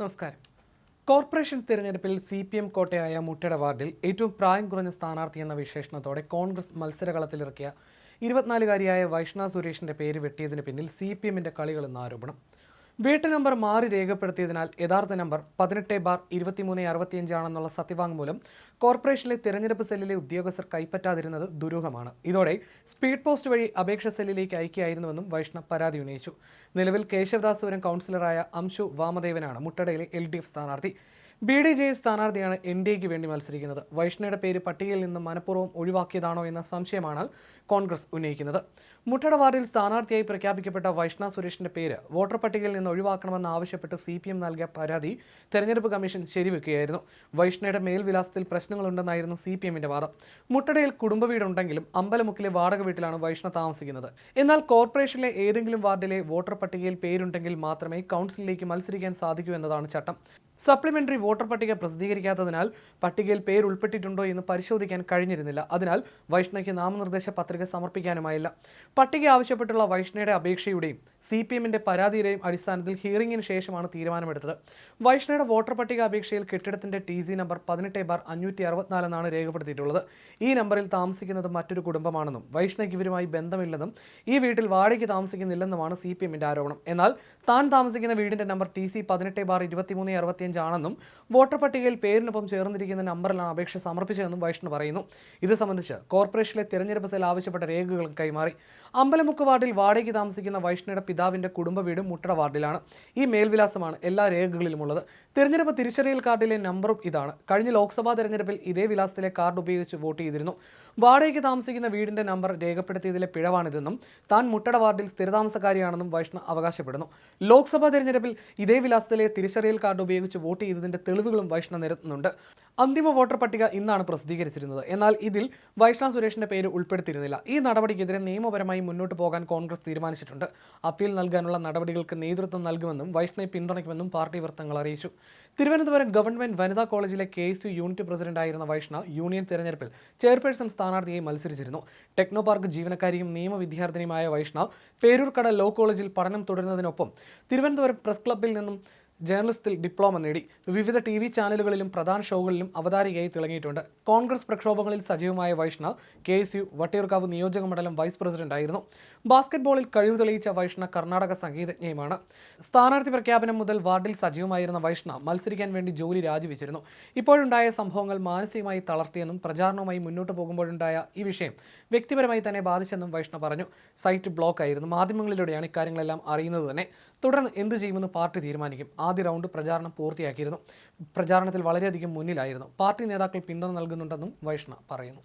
നമസ്കാരം. കോർപ്പറേഷൻ തിരഞ്ഞെടുപ്പിൽ C P M കോട്ടയായ മുട്ടയുടെ വാർഡിൽ ഏറ്റവും പ്രായം കുറഞ്ഞ സ്ഥാനാർത്ഥി എന്ന വിശേഷണത്തോടെ കോൺഗ്രസ് മത്സരകളത്തിലിറക്കിയ ഇരുപത്തിനാലുകാരിയായ വൈഷ്ണ സുരേഷിന്റെ പേര് വെട്ടിയതിന് പിന്നിൽ സി പി എമ്മിന്റെ കളികളെന്ന ആരോപണം. വീട്ടു നമ്പർ മാറി രേഖപ്പെടുത്തിയതിനാൽ യഥാർത്ഥ നമ്പർ പതിനെട്ട് ബാർ ഇരുപത്തിമൂന്ന് അറുപത്തിയഞ്ചാണെന്നുള്ള സത്യവാങ്മൂലം കോർപ്പറേഷനിലെ തിരഞ്ഞെടുപ്പ് സെല്ലിലെ ഉദ്യോഗസ്ഥർ കൈപ്പറ്റാതിരുന്നത് ദുരൂഹമാണ്. ഇതോടെ സ്പീഡ് പോസ്റ്റ് വഴി അപേക്ഷ സെല്ലിലേക്ക് അയക്കുകയായിരുന്നുവെന്നും വൈഷ്ണവ് പരാതി ഉന്നയിച്ചു. നിലവിൽ കേശവദാസുപുരം കൗൺസിലറായ അംശു വാമദേവനാണ് മുട്ടടയിലെ എൽ സ്ഥാനാർത്ഥി. ബി ഡി ജെ സ്ഥാനാർത്ഥിയാണ് എൻ ഡി എക്ക് വേണ്ടി മത്സരിക്കുന്നത്. വൈഷ്ണയുടെ പേര് പട്ടികയിൽ നിന്ന് മനഃപൂർവം ഒഴിവാക്കിയതാണോ എന്ന സംശയമാണ് കോൺഗ്രസ് ഉന്നയിക്കുന്നത്. മുട്ടട വാർഡിൽ സ്ഥാനാർത്ഥിയായി പ്രഖ്യാപിക്കപ്പെട്ട വൈഷ്ണ സുരേഷിന്റെ പേര് വോട്ടർ പട്ടികയിൽ നിന്ന് ഒഴിവാക്കണമെന്ന് ആവശ്യപ്പെട്ട് സി പി എം നൽകിയ പരാതി തെരഞ്ഞെടുപ്പ് കമ്മീഷൻ ശരിവെക്കുകയായിരുന്നു. വൈഷ്ണയുടെ മേൽവിലാസത്തിൽ പ്രശ്നങ്ങളുണ്ടെന്നായിരുന്നു സി പി എമ്മിന്റെ വാദം. മുട്ടടയിൽ കുടുംബ വീടുണ്ടെങ്കിലും അമ്പലമുക്കിലെ വാടക വീട്ടിലാണ് വൈഷ്ണ താമസിക്കുന്നത്. എന്നാൽ കോർപ്പറേഷനിലെ ഏതെങ്കിലും വാർഡിലെ വോട്ടർ പട്ടികയിൽ പേരുണ്ടെങ്കിൽ മാത്രമേ കൗൺസിലിലേക്ക് മത്സരിക്കാൻ സാധിക്കൂ എന്നതാണ് ചട്ടം. സപ്ലിമെന്ററി വോട്ടർ പട്ടിക പ്രസിദ്ധീകരിക്കാത്തതിനാൽ പട്ടികയിൽ പേര് ഉൾപ്പെട്ടിട്ടുണ്ടോ എന്ന് പരിശോധിക്കാൻ കഴിഞ്ഞിരുന്നില്ല. അതിനാൽ വൈഷ്ണയ്ക്ക് നാമനിർദ്ദേശ പത്രിക സമർപ്പിക്കാനുമായില്ല. പട്ടിക ആവശ്യപ്പെട്ടുള്ള വൈഷ്ണയുടെ അപേക്ഷയുടെയും സി പി എമ്മിന്റെ പരാതിയുടെയും അടിസ്ഥാനത്തിൽ ഹിയറിംഗിന് ശേഷമാണ് തീരുമാനമെടുത്തത്. വൈഷ്ണയുടെ വോട്ടർ പട്ടിക അപേക്ഷയിൽ കെട്ടിടത്തിന്റെ ടി സി നമ്പർ പതിനെട്ട് ബാർ അഞ്ഞൂറ്റി അറുപത്തിനാലെന്നാണ് രേഖപ്പെടുത്തിയിട്ടുള്ളത്. ഈ നമ്പറിൽ താമസിക്കുന്നത് മറ്റൊരു കുടുംബമാണെന്നും വൈഷ്ണയ്ക്ക് ഇവരുമായി ബന്ധമില്ലെന്നും ഈ വീട്ടിൽ വാടകയ്ക്ക് താമസിക്കുന്നില്ലെന്നുമാണ് സി പി എമ്മിന്റെ ആരോപണം. എന്നാൽ താൻ താമസിക്കുന്ന വീടിന്റെ നമ്പർ ടി സി പതിനെട്ട് ബാർ ഇരുപത്തിമൂന്ന് അറുപത്തിയഞ്ചാണെന്നും വോട്ടർ പട്ടികയിൽ പേരിനൊപ്പം ചേർന്നിരിക്കുന്ന നമ്പറിലാണ് അപേക്ഷ സമർപ്പിച്ചതെന്നും വൈഷ്ണവ് പറയുന്നു. ഇത് സംബന്ധിച്ച് കോർപ്പറേഷനിലെ തിരഞ്ഞെടുപ്പ് സെൽ ആവശ്യപ്പെട്ട രേഖകളും കൈമാറി. അമ്പലമുക്ക് വാർഡിൽ വാടകയ്ക്ക് താമസിക്കുന്ന വൈഷ്ണയുടെ പിതാവിന്റെ കുടുംബ വീട് മുട്ടട വാർഡിലാണ്. ഈ മേൽവിലാസമാണ് എല്ലാ രേഖകളിലുമുള്ളത്. തിരഞ്ഞെടുപ്പ് തിരിച്ചറിയൽ കാർഡിലെ നമ്പറും ഇതാണ്. കഴിഞ്ഞ ലോക്സഭാ തെരഞ്ഞെടുപ്പിൽ ഇതേ വിലാസത്തിലെ കാർഡ് ഉപയോഗിച്ച് വോട്ട് ചെയ്തിരുന്നു. വാടകയ്ക്ക് താമസിക്കുന്ന വീടിന്റെ നമ്പർ രേഖപ്പെടുത്തിയതിലെ പിഴവാണിതെന്നും താൻ മുട്ടട വാർഡിൽ സ്ഥിരതാമസക്കാരിയാണെന്നും വൈഷ്ണവ് അവകാശപ്പെടുന്നു. ലോക്സഭാ തെരഞ്ഞെടുപ്പിൽ ഇതേ വിലാസത്തിലെ തിരിച്ചറിയൽ കാർഡ് ഉപയോഗിച്ച് വോട്ട് ചെയ്തതിന്റെ തെളിവുകളും വൈഷ്ണ നിരത്തുന്നുണ്ട്. അന്തിമ വോട്ടർ പട്ടിക ഇന്നാണ് പ്രസിദ്ധീകരിച്ചിരുന്നത്. എന്നാൽ ഇതിൽ വൈഷ്ണ സുരേഷിന്റെ പേര് ഉൾപ്പെടുത്തിയിരുന്നില്ല. ഈ നടപടിക്കെതിരെ നിയമപരമായി മുന്നോട്ട് പോകാൻ കോൺഗ്രസ് തീരുമാനിച്ചിട്ടുണ്ട്. അപ്പീൽ നൽകാനുള്ള നടപടികൾക്ക് നേതൃത്വം നൽകുമെന്നും വൈഷ്ണയെ പിന്തുണയ്ക്കുമെന്നും പാർട്ടി വൃത്തങ്ങൾ അറിയിച്ചു. തിരുവനന്തപുരം ഗവൺമെന്റ് വനിതാ കോളേജിലെ കെ എസ് യു യൂണിറ്റ് പ്രസിഡന്റായിരുന്ന വൈഷ്ണ യൂണിയൻ തെരഞ്ഞെടുപ്പിൽ ചെയർപേഴ്സൺ സ്ഥാനാർത്ഥിയായി മത്സരിച്ചിരുന്നു. ടെക്നോ പാർക്ക് ജീവനക്കാരിയും നിയമ വിദ്യാർത്ഥിനിയുമായ വൈഷ്ണ പേരൂർക്കട ലോ കോളേജിൽ പഠനം തുടരുന്നതിനൊപ്പം തിരുവനന്തപുരം പ്രസ് ക്ലബ്ബിൽ നിന്നും ജേർണലിസ്റ്റിൽ ഡിപ്ലോമ നേടി. വിവിധ ടി വി ചാനലുകളിലും പ്രധാന ഷോകളിലും അവതാരികയായി തിളങ്ങിയിട്ടുണ്ട്. കോൺഗ്രസ് പ്രക്ഷോഭങ്ങളിൽ സജീവമായ Vaishnav K S U Vattiyoorkavu നിയോജക മണ്ഡലം വൈസ് പ്രസിഡന്റ് ആയിരുന്നു. ബാസ്കറ്റ്ബോളിൽ കഴിവ് തെളിയിച്ച വൈഷ്ണ കർണാടക സംഗീതജ്ഞയുമാണ്. സ്ഥാനാർത്ഥി പ്രഖ്യാപനം മുതൽ വാർഡിൽ സജീവമായിരുന്ന വൈഷ്ണ മത്സരിക്കാൻ വേണ്ടി ജോലി രാജിവെച്ചിരുന്നു. ഇപ്പോഴുണ്ടായ സംഭവങ്ങൾ മാനസികമായി തളർത്തിയെന്നും പ്രചാരണവുമായി മുന്നോട്ട് പോകുമ്പോഴുണ്ടായ ഈ വിഷയം വ്യക്തിപരമായി തന്നെ ബാധിച്ചെന്നും വൈഷ്ണ പറഞ്ഞു. സൈറ്റ് ബ്ലോക്ക് ആയിരുന്നു. മാധ്യമങ്ങളിലൂടെയാണ് ഇക്കാര്യങ്ങളെല്ലാം അറിയുന്നത് തന്നെ. തുടർന്ന് എന്ത് ചെയ്യുമെന്ന് പാർട്ടി തീരുമാനിക്കും. ആദ്യ റൗണ്ട് പ്രചാരണം പൂർത്തിയാക്കിയിരുന്നു. പ്രചാരണത്തിൽ വളരെയധികം മുന്നിലായിരുന്നു. പാർട്ടി നേതാക്കൾ പിന്തുണ നൽകുന്നുണ്ടെന്നും വൈഷ്ണ പറയുന്നു.